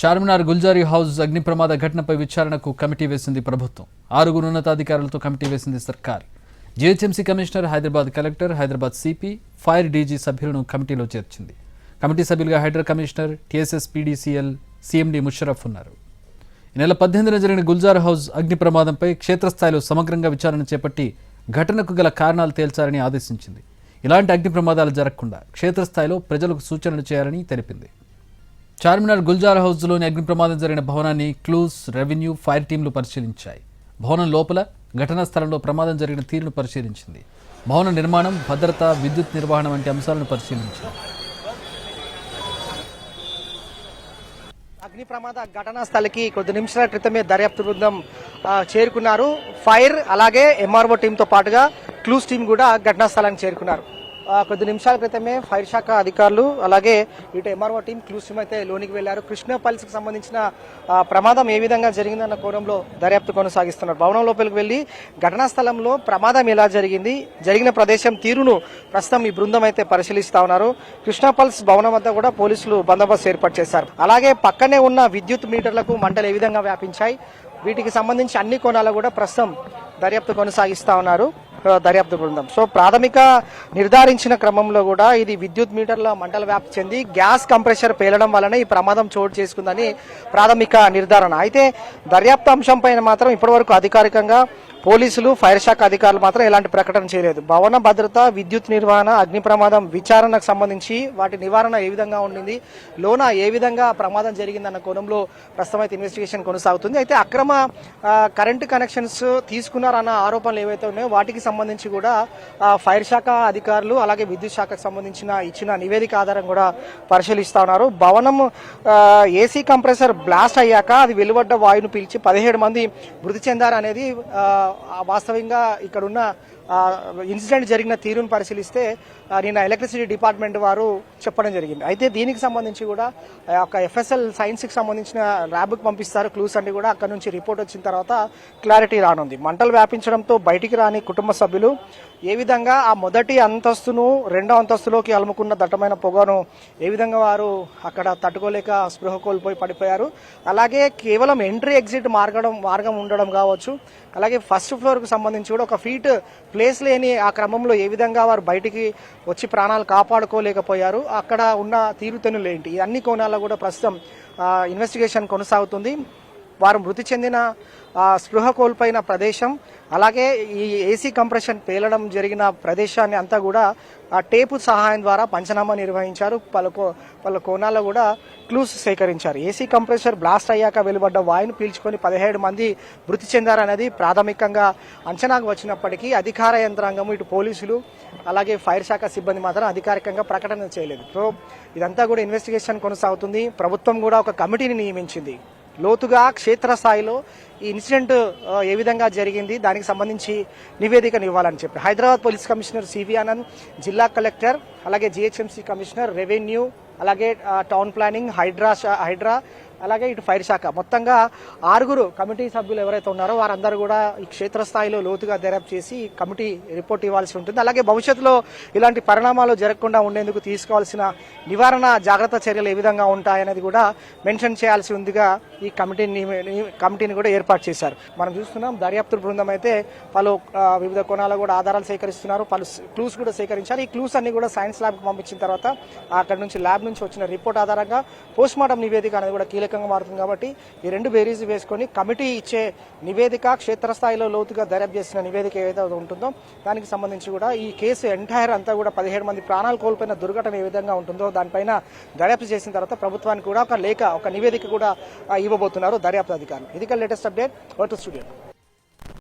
Charminar Gulzari house అగ్ని ప్రమాద ఘటనపై విచారణకు కమిటీ వేసింది ప్రభుత్వం. ఆరుగురు ఉన్నతాధికారులతో కమిటీ వేసింది సర్కార్. GHMC commissioner Hyderabad collector Hyderabad CP fire DG సభ్యులను కమిటీలో చేర్చింది. కమిటీ సభ్యులుగా HYDRAA commissioner TSS PDCL CMD Musharraf ఉన్నారు. ఈ నెల పద్దెనిమిదిన జరిగిన గుల్జార్ హౌస్ అగ్ని ప్రమాదంపై క్షేత్రస్థాయిలో సమగ్రంగా విచారణ చేపట్టి ఘటనకు గల కారణాలు తేల్చాలని ఆదేశించింది. ఇలాంటి అగ్ని ప్రమాదాలు జరగకుండా క్షేత్రస్థాయిలో ప్రజలకు సూచనలు చేయాలని తెలిపింది. చార్మినార్ గుల్జార్ హౌస్లోని అగ్ని ప్రమాదం జరిగిన భవనాన్ని క్లూస్ రెవెన్యూ ఫైర్ టీంలు పరిశీలించాయి. భవనం లోపల ఘటనా స్థలంలో ప్రమాదం జరిగిన తీరును పరిశీలించింది. భవన నిర్మాణం భద్రత విద్యుత్ నిర్వహణ వంటి అంశాలను పరిశీలించింది. అగ్ని ప్రమాద ఘటనా స్థలికి కొద్ది నిమిషాల క్రితమే దర్యాప్తు బృందం చేరుకున్నారు. ఫైర్ అలాగే ఎంఆర్ఓ టీంతో పాటుగా క్లూస్ టీం కూడా ఘటనా స్థలానికి చేరుకున్నారు. కొద్ది నిమిషాల క్రితమే ఫైర్ శాఖ అధికారులు అలాగే ఇటు ఎంఆర్ఓ టీం క్లూస్ అయితే లోనికి వెళ్ళారు కృష్ణపల్లికి సంబంధించిన ప్రమాదం ఏ విధంగా జరిగిందన్న కోణంలో దర్యాప్తు కొనసాగిస్తున్నారు. భవనం లోపలికి వెళ్ళి ఘటనా స్థలంలో ప్రమాదం ఎలా జరిగింది జరిగిన ప్రదేశం తీరును ప్రస్తుతం ఈ బృందం అయితే పరిశీలిస్తా ఉన్నారు. కృష్ణపల్స్ భవనం వద్ద కూడా పోలీసులు బందోబస్తు ఏర్పాటు చేశారు. అలాగే పక్కనే ఉన్న విద్యుత్ మీటర్లకు మంటలు ఏ విధంగా వ్యాపించాయి వీటికి సంబంధించి అన్ని కోణాలు కూడా ప్రస్తుతం దర్యాప్తు కొనసాగిస్తా ఉన్నారు. దర్యాప్తు బృందం. సో ప్రాథమిక నిర్ధారించిన క్రమంలో కూడా ఇది విద్యుత్ మీటర్ల మంటల వ్యాప్తి చెంది గ్యాస్ కంప్రెషర్ పేలడం వలన ఈ ప్రమాదం చోటు చేసుకుందని ప్రాథమిక నిర్ధారణ. అయితే దర్యాప్తు అంశంపైన మాత్రం ఇప్పటివరకు అధికారికంగా పోలీసులు ఫైర్ శాఖ అధికారులు మాత్రం ఎలాంటి ప్రకటన చేయలేదు. భవన భద్రత విద్యుత్ నిర్వహణ అగ్ని ప్రమాదం విచారణకు సంబంధించి వాటి నివారణ ఏ విధంగా ఉండింది లోన ఏ విధంగా ప్రమాదం జరిగిందన్న కోణంలో ప్రస్తుతం అయితే ఇన్వెస్టిగేషన్ కొనసాగుతుంది. అయితే అక్రమ కరెంటు కనెక్షన్స్ తీసుకున్నారన్న ఆరోపణలు ఏవైతే ఉన్నాయో వాటికి సంబంధించి సంబంధించి కూడా ఫైర్ శాఖ అధికారులు అలాగే విద్యుత్ శాఖకు సంబంధించిన ఇచ్చిన నివేదిక ఆధారం కూడా పరిశీలిస్తా ఉన్నారు. భవనం ఏసీ కంప్రెసర్ బ్లాస్ట్ అయ్యాక అది వెలువడ్డ వాయువును పీల్చి పదిహేడు మంది మృతి చెందారు అనేది వాస్తవంగా ఇక్కడున్న ఇన్సిడెంట్ జరిగిన తీరును పరిశీలిస్తే నిన్న ఎలక్ట్రిసిటీ డిపార్ట్మెంట్ వారు చెప్పడం జరిగింది. అయితే దీనికి సంబంధించి కూడా ఒక ఎఫ్ఎస్ఎల్ సైన్స్కి సంబంధించిన ల్యాబ్కి పంపిస్తారు. క్లూస్ అన్ని కూడా అక్కడ నుంచి రిపోర్ట్ వచ్చిన తర్వాత క్లారిటీ రానుంది. మంటలు వ్యాపించడంతో బయటికి రాని కుటుంబ సభ్యులు ఏ విధంగా ఆ మొదటి అంతస్తును రెండో అంతస్తులోకి అలుముకున్న దట్టమైన పొగను ఏ విధంగా వారు అక్కడ తట్టుకోలేక స్పృహ కోల్పోయి పడిపోయారు. అలాగే కేవలం ఎంట్రీ ఎగ్జిట్ మార్గడం మార్గం ఉండడం కావచ్చు. అలాగే ఫస్ట్ ఫ్లోర్కు సంబంధించి కూడా ఒక ఫీట్ ప్లేస్ లేని ఆ క్రమంలో ఏ విధంగా వారు బయటికి వచ్చి ప్రాణాలు కాపాడుకోలేకపోయారు అక్కడ ఉన్న తీరుతెన్నులు ఏంటి? అన్ని కోణాల్లో కూడా ప్రస్తుతం ఇన్వెస్టిగేషన్ కొనసాగుతుంది. వారు మృతి చెందిన స్పృహ కోల్పోయిన ప్రదేశం. అలాగే ఈ ఏసీ కంప్రెషన్ పేలడం జరిగిన ప్రదేశాన్ని అంతా కూడా ఆ టేపు సహాయం ద్వారా పంచనామా నిర్వహించారు. పలు కో- పలు కోణాల్లో కూడా క్లూస్ సేకరించారు. ఏసీ కంప్రెసర్ బ్లాస్ట్ అయ్యాక వెలువడ్డ వాయును పీల్చుకొని పదిహేడు మంది మృతి చెందారనేది ప్రాథమికంగా అంచనాకు వచ్చినప్పటికీ అధికార యంత్రాంగం ఇటు పోలీసులు అలాగే ఫైర్ శాఖ సిబ్బంది మాత్రం అధికారికంగా ప్రకటన చేయలేదు. సో ఇదంతా కూడా ఇన్వెస్టిగేషన్ కొనసాగుతుంది. ప్రభుత్వం కూడా ఒక కమిటీని నియమించింది. లోతుగా క్షేత్రస్థాయిలో ఈ ఇన్సిడెంట్ ఏ విధంగా జరిగింది దానికి సంబంధించి నివేదికను ఇవ్వాలని చెప్పి. Hyderabad police commissioner CV Anand జిల్లా కలెక్టర్ అలాగే జిహెచ్ఎంసీ కమిషనర్ రెవెన్యూ అలాగే టౌన్ ప్లానింగ్ హైడ్రా హైడ్రా అలాగే ఇటు ఫైర్ శాఖ. మొత్తంగా ఆరుగురు కమిటీ సభ్యులు ఎవరైతే ఉన్నారో వారందరూ కూడా ఈ క్షేత్రస్థాయిలో లోతుగా దర్యాప్తు చేసి కమిటీ రిపోర్ట్ ఇవ్వాల్సి ఉంటుంది. అలాగే భవిష్యత్తులో ఇలాంటి పరిణామాలు జరగకుండా ఉండేందుకు తీసుకోవాల్సిన నివారణ జాగ్రత్త చర్యలు ఏ విధంగా ఉంటాయనేది కూడా మెన్షన్ చేయాల్సి ఉందిగా ఈ కమిటీని కమిటీని కూడా ఏర్పాటు చేశారు. మనం చూస్తున్నాం దర్యాప్తు బృందం అయితే పలు వివిధ కోణాల్లో కూడా ఆధారాలు సేకరిస్తున్నారు. పలు క్లూస్ కూడా సేకరించారు. ఈ క్లూస్ అన్ని కూడా సైన్స్ ల్యాబ్కి పంపించిన తర్వాత అక్కడ నుంచి ల్యాబ్ నుంచి వచ్చిన రిపోర్ట్ ఆధారంగా పోస్ట్ మార్టం నివేదిక అనేది కూడా కీలకంగా మారుతుంది కాబట్టి ఈ రెండు బేరీస్ వేసుకొని కమిటీ ఇచ్చే నివేదిక క్షేత్రస్థాయిలో లోతుగా దర్యాప్తు చేసిన నివేదిక ఏదైతే ఉంటుందో దానికి సంబంధించి కూడా ఈ కేసు ఎంటైర్ అంతా కూడా పదిహేడు మంది ప్రాణాలు కోల్పోయిన దుర్ఘటన ఏ విధంగా ఉంటుందో దానిపైన దర్యాప్తు చేసిన తర్వాత ప్రభుత్వానికి కూడా ఒక లేఖ ఒక నివేదిక కూడా ఇవ్వబోతున్నారు దర్యాప్తు అధికారులు. ఇది లేటెస్ట్ అప్డేట్ వర్టు స్టూడియో.